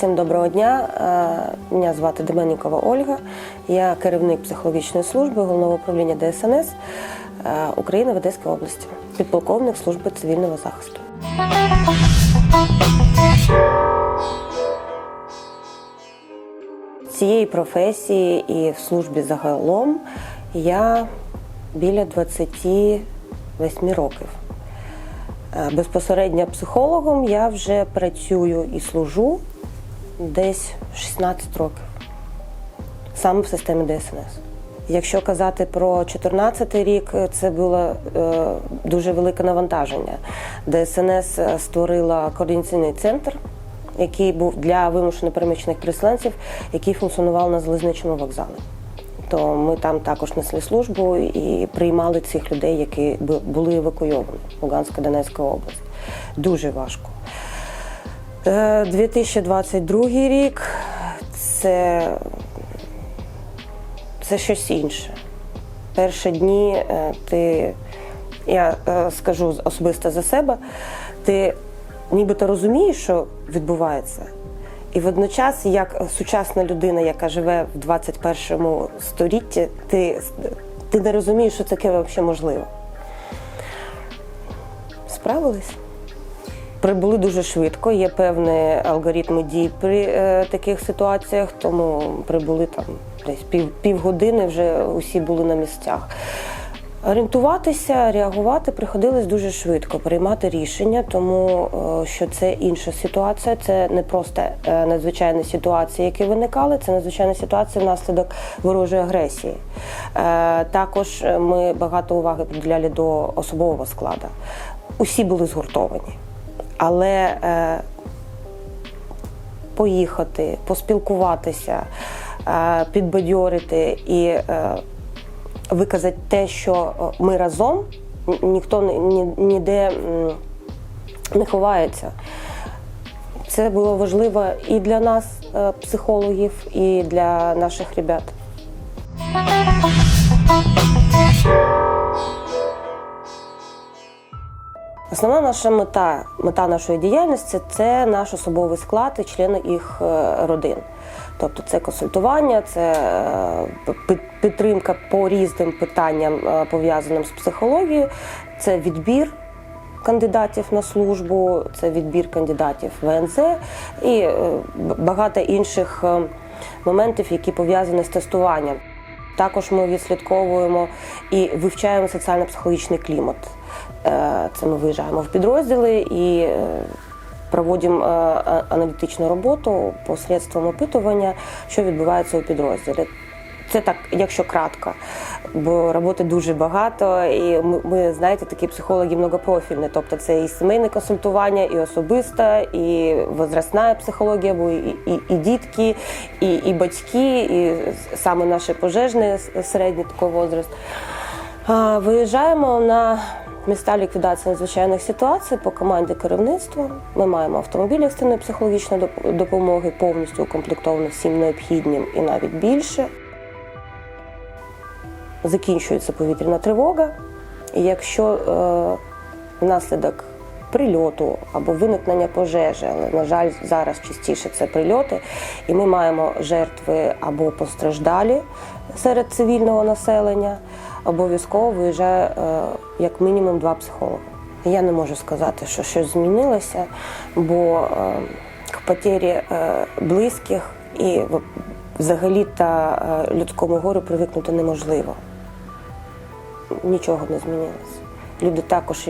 Всім доброго дня. Е, Мене звати Деменнікова Ольга. Я керівник психологічної служби головного управління ДСНС е, України в Одеській області, підполковник служби цивільного захисту. Цієї професії і в службі загалом я біля 28 років. Е, Безпосередньо психологом я вже працюю і служу десь 16 років, саме в системі ДСНС. Якщо казати про 2014 рік, це було е, дуже велике навантаження. ДСНС е, створила координаційний центр, який був для вимушено переміщених переселенців, який функціонував на залізничному вокзалі. То ми там також несли службу і приймали цих людей, які бу- були евакуйовані в Луганська Донецька область. Дуже важко. Е, 2022 рік це, це щось інше. Перші дні е, ти, я е, скажу особисто за себе, ти нібито розумієш, що відбувається. І водночас, як сучасна людина, яка живе в 21 столітті, ти, ти не розумієш, що таке взагалі можливо. Справились? Прибули дуже швидко, є певні алгоритми дій при е, таких ситуаціях, тому прибули там десь пів, півгодини, вже усі були на місцях. Орієнтуватися, реагувати приходилось дуже швидко, приймати рішення, тому е, що це інша ситуація, це не просто е, надзвичайні ситуації, які виникали, це надзвичайні ситуації внаслідок ворожої агресії. Е, Також ми багато уваги приділяли до особового складу. Усі були згуртовані. Але е, поїхати, поспілкуватися, е, підбадьорити і е, виказати те, що е, ми разом, ніхто ні- ні- ніде не ховається. Це було важливо і для нас, е, психологів, і для наших ребят. Основна наша мета, мета нашої діяльності це наш особовий склад і члени їх е, родин. Тобто це консультування, це е, підтримка по різним питанням, е, пов'язаним з психологією, це відбір кандидатів на службу, це відбір кандидатів в ВНЗ і багато інших моментів, які пов'язані з тестуванням. Також ми відслідковуємо і вивчаємо соціально-психологічний клімат. Е, Це ми виїжджаємо в підрозділи і е, проводимо е, аналітичну роботу посредством опитування, що відбувається у підрозділі. Це так, якщо кратко, бо роботи дуже багато, і ми, ми знаєте, такі психологи многопрофільні. Тобто це і сімейне консультування, і особисте, і возрастна психологія, бо і, і, і дітки, і, і батьки, і саме наші пожежні с- середній такий возраст. Виїжджаємо на міста ліквідації надзвичайних ситуацій по команді керівництва. Ми маємо автомобіль екстреної психологічної допомоги, повністю укомплектований всім необхідним і навіть більше. Закінчується повітряна тривога. І якщо е, внаслідок прильоту або виникнення пожежі, але, на жаль, зараз частіше це прильоти, і ми маємо жертви або постраждалі серед цивільного населення, обов'язково виїжджає е, як мінімум два психологи. Я не можу сказати, що щось змінилося, бо е, к потері е, близьких і взагалі та людському горю привикнути неможливо нічого не змінилося. Люди також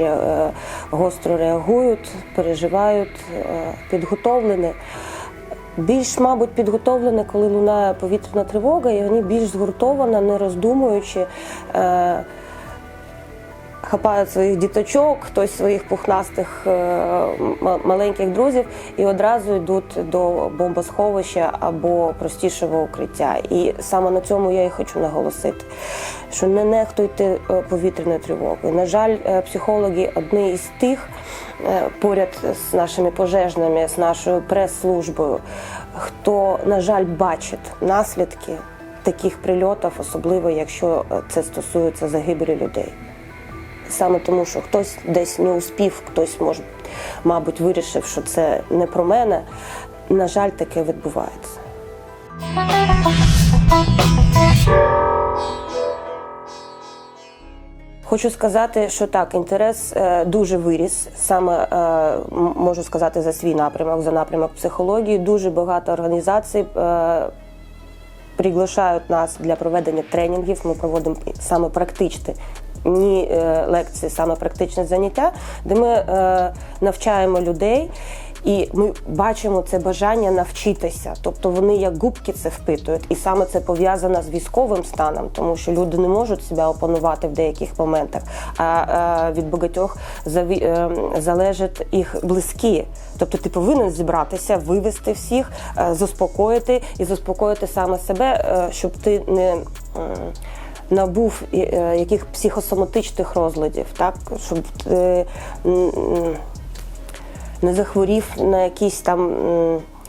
гостро реагують, переживають, підготовлені. Більш, мабуть, підготовлене, коли лунає повітряна тривога, і вони більш згуртовано, не роздумуючи, е, хапають своїх діточок, хтось своїх пухнастих е, маленьких друзів і одразу йдуть до бомбосховища або простішого укриття. І саме на цьому я і хочу наголосити, що не нехтуйте е, повітряною тривогою. На жаль, е, психологи одні із тих, поряд з нашими пожежними, з нашою прес-службою, хто, на жаль, бачить наслідки таких прильотів, особливо якщо це стосується загибелі людей саме тому, що хтось десь не успів, хтось може, мабуть, вирішив, що це не про мене. на жаль, таке відбувається. Хочу сказати, що так, інтерес е, дуже виріс. Саме е, можу сказати за свій напрямок, за напрямок психології. Дуже багато організацій е, приглашають нас для проведення тренінгів. Ми проводимо саме практичні ні е, лекції, саме практичне заняття, де ми е, навчаємо людей. І ми бачимо це бажання навчитися, тобто вони як губки це впитують, і саме це пов'язано з військовим станом, тому що люди не можуть себе опанувати в деяких моментах. А е, від багатьох залежать їх близькі. Тобто ти повинен зібратися, вивести всіх, заспокоїти і заспокоїти саме себе, щоб ти не. Набув е, яких психосоматичних розладів, так щоб е, не захворів на якісь там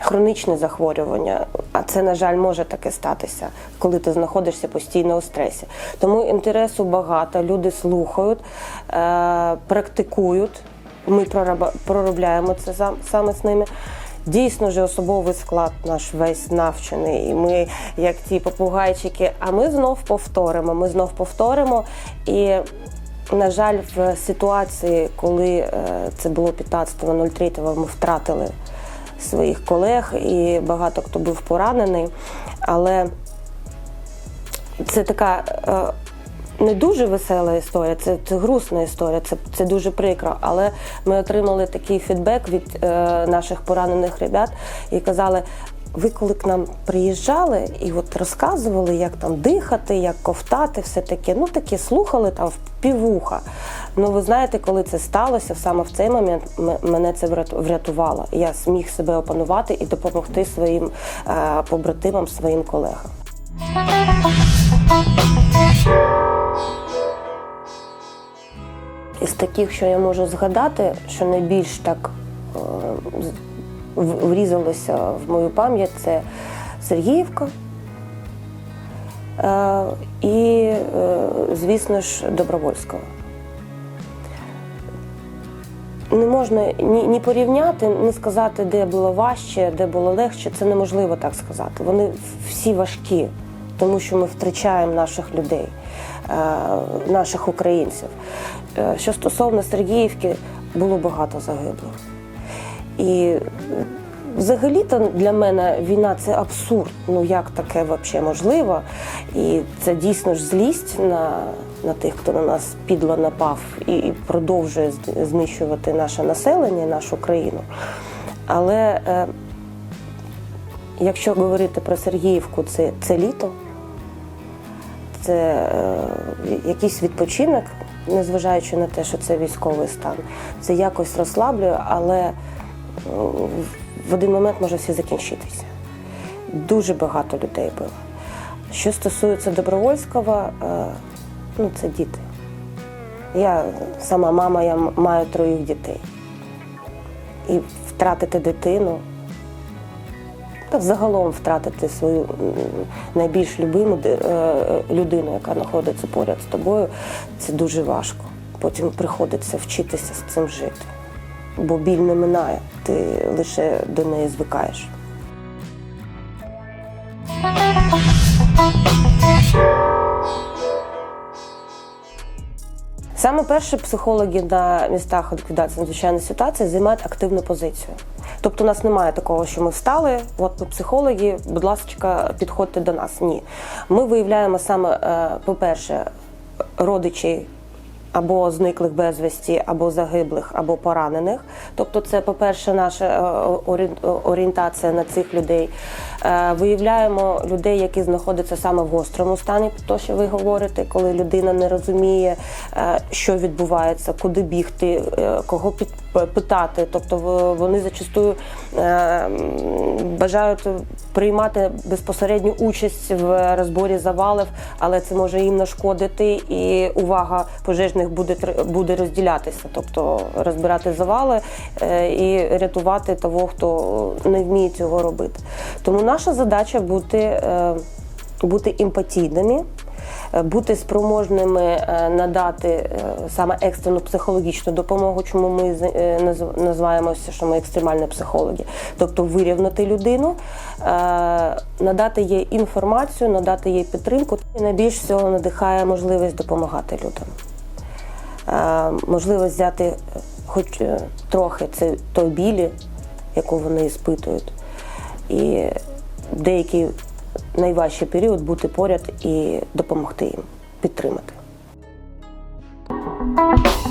хронічне захворювання. А це, на жаль, може таке статися, коли ти знаходишся постійно у стресі. Тому інтересу багато, люди слухають, е, практикують. Ми проробляємо це саме з ними. Дійсно вже особовий склад наш весь навчений, і ми, як ті попугайчики, а ми знов повторимо. Ми знов повторимо. І на жаль, в ситуації, коли е, це було 15.03, ми втратили своїх колег і багато хто був поранений. Але це така е, не дуже весела історія, це, це грустна історія, це, це дуже прикро. Але ми отримали такий фідбек від е, наших поранених ребят і казали. Ви коли к нам приїжджали і от розказували, як там дихати, як ковтати, все таке, ну таке слухали там в півуха. Ну ви знаєте, коли це сталося, саме в цей момент мене це врят- врятувало. Я зміг себе опанувати і допомогти своїм е, побратимам, своїм колегам. Із таких, що я можу згадати, що найбільш так е, врізалося в мою пам'ять, це Сергіївка. Е, і, е, звісно ж, Добровольського. Не можна ні, ні порівняти, ні сказати, де було важче, де було легше. Це неможливо так сказати. Вони всі важкі, тому що ми втрачаємо наших людей, наших українців. Е, Що стосовно Сергіївки, було багато загиблих. І взагалі-то для мене війна це абсурд. Ну як таке взагалі можливо? І це дійсно ж злість на, на тих, хто на нас підло напав і продовжує знищувати наше населення, нашу країну. Але е, якщо говорити про Сергіївку, це, це літо, це е, якийсь відпочинок, незважаючи на те, що це військовий стан. Це якось розслаблює, але е, в один момент може все закінчитися. Дуже багато людей було. Що стосується Добровольського, е, ну це діти. Я сама мама, я маю троїх дітей. І втратити дитину, та загалом втратити свою найбільш любиму е, людину, яка знаходиться поряд з тобою, це дуже важко. Потім приходиться вчитися з цим жити. Бо біль не минає, ти лише до неї звикаєш. Саме перше психологи на містах ліквідації надзвичайної ситуації займають активну позицію. Тобто у нас немає такого, що ми встали, от ми психологи, будь ласка, підходьте до нас. Ні. Ми виявляємо саме, е, по-перше, родичі або зниклих безвісті, або загиблих, або поранених. Тобто, це, по-перше, наша е, орієнтація на цих людей. Е, Виявляємо людей, які знаходяться саме в гострому стані, то що ви говорите, коли людина не розуміє, е, що відбувається, куди бігти, е, кого питати. Тобто вони зачастую бажають приймати безпосередню участь в розборі завалів, але це може їм нашкодити, і увага пожежних буде буде розділятися, тобто розбирати завали і рятувати того, хто не вміє цього робити. Тому наша задача бути, е, бути емпатійними. е, бути спроможними е, надати саме екстрену психологічну допомогу, чому ми називаємося, що ми екстремальні психологи, тобто вирівнати людину, надати їй інформацію, надати їй підтримку. І найбільш всього надихає можливість допомагати людям. Можливість взяти хоч трохи це той білі, яку вони іспитують, і деякий найважчий період бути поряд і допомогти їм, підтримати. Thank